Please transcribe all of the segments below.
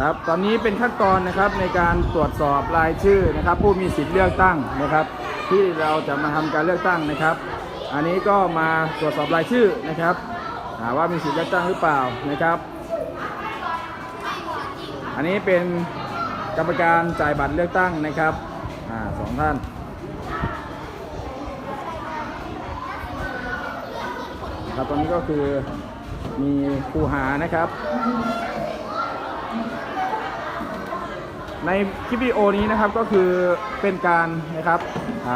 ครับตอนนี้เป็นขั้นตอนนะครับในการตรวจสอบรายชื่อนะครับ ผู้มีสิทธิ์เลือกตั้งนะครับ ที่เราจะมาทำการเลือกตั้งนะครับ อันนี้ก็มาตรวจสอบรายชื่อนะครับว่ามีสิทธิ์เลือกตั้งหรือเปล่านะครับ อันนี้เป็นกรรมการจ่ายบัตรเลือกตั้งนะครับอสองท่านครับตอนนี้ก็คือมีครูหานะครับ ในคลิปวิดีโอนี้นะครับก็คือเป็นการนะครับ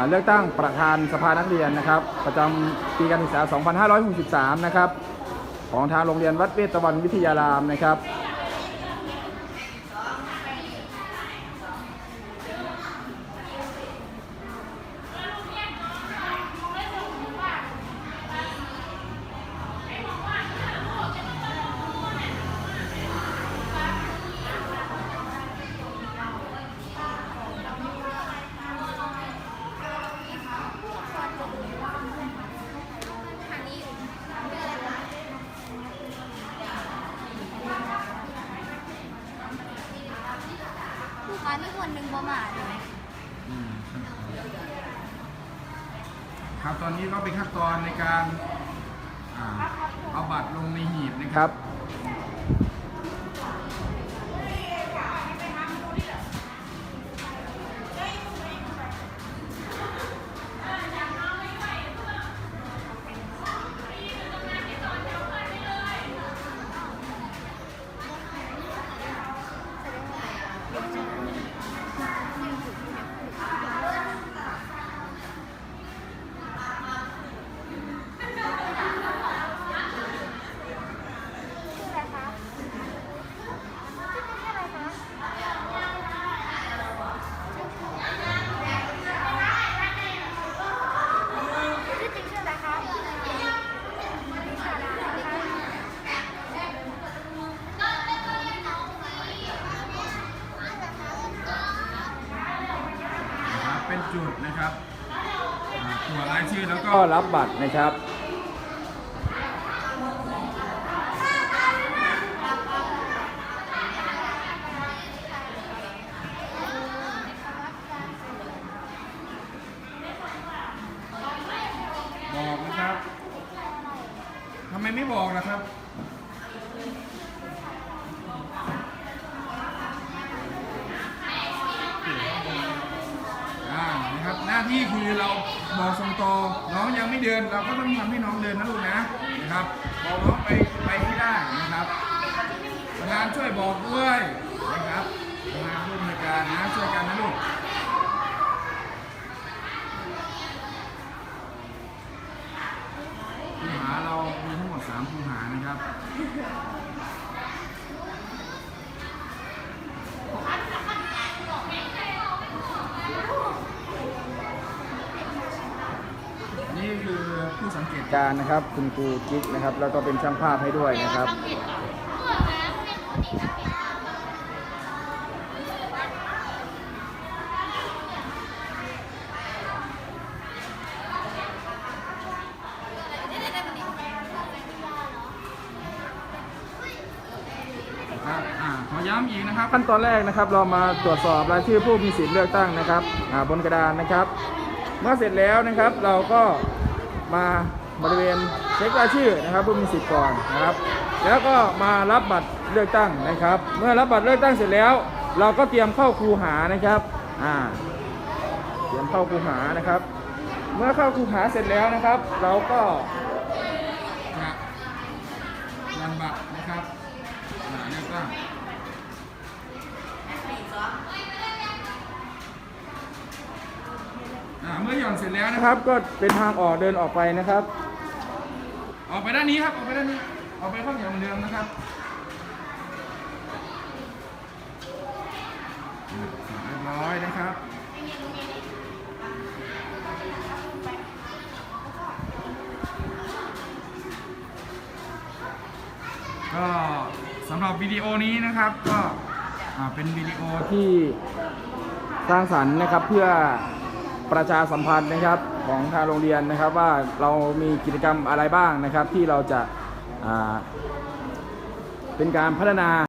เลือกตั้งประธานสภานักเรียนนะครับ ประจำปีการศึกษา 2563 นะครับ ของทางโรงเรียนวัดเวตตะวันวิทยารามนะครับ ลูกค้านี่คนหนึ่งประมาณเลยครับตอนนี้ก็เป็นขั้นตอนในการอ่าเอาบัตรลงในหีบนะครับ จุดนะครับอ่าตรวจรายชื่อแล้วก็รับบัตรนะครับบอกนะครับทำไมไม่บอกนะครับ นะครับ หน้าที่คือเราบอกส่งต่อน้องยังไม่เดิน เราก็ต้องทำให้น้องเดินนะลูกนะนะครับบอกน้องไปไปให้ได้นะครับประธานช่วยบอกด้วยนะครับประธานผู้อำนการนะช่วยกันนะลูกผู้หาเรามีทั้งหมด3ผู้หานะครับ นี่คือผู้สังเกตการณ์นะครับ คุณครูกิ๊กนะครับ แล้วก็เป็นช่างภาพให้ด้วยนะครับ ครับอ่าขอย้ำอีกนะครับ ขั้นตอนแรกนะครับ เรามาตรวจสอบรายชื่อผู้มีสิทธิ์เลือกตั้งนะครับอ่าบนกระดานนะครับ เมื่อเสร็จแล้วนะครับ เราก็มา บริเวณเช็ครายชื่อนะครับผู้มีสิทธิ์ก่อนนะครับ แล้วก็มารับบัตรเลือกตั้งนะครับ เมื่อรับบัตรเลือกตั้งเสร็จแล้ว เราก็เตรียมเข้าคูหานะครับอ่าเตรียมเข้าคูหานะครับ เมื่อเข้าคูหาเสร็จแล้วนะครับ เราก็จะยันบัตรนะครับหาเลือกตั้งเมื่อหย่อนเสร็จแล้วนะครับ ก็เป็นทางออกเดินออกไปนะครับ ออกไปด้านนี้ครับออกไปด้านนี้ออกไปข้างอย่างเหมือนเดิมนะครับเรียบร้อยนะครับก็สำหรับวิดีโอนี้นะครับก็เป็นวิดีโอที่สร้างสรรค์นะครับเพื่อ ประชาสัมพันธ์นะครับของทางโรงเรียนนะครับว่าเรามีกิจกรรมอะไรบ้างนะครับที่เราจะเป็นการพัฒนา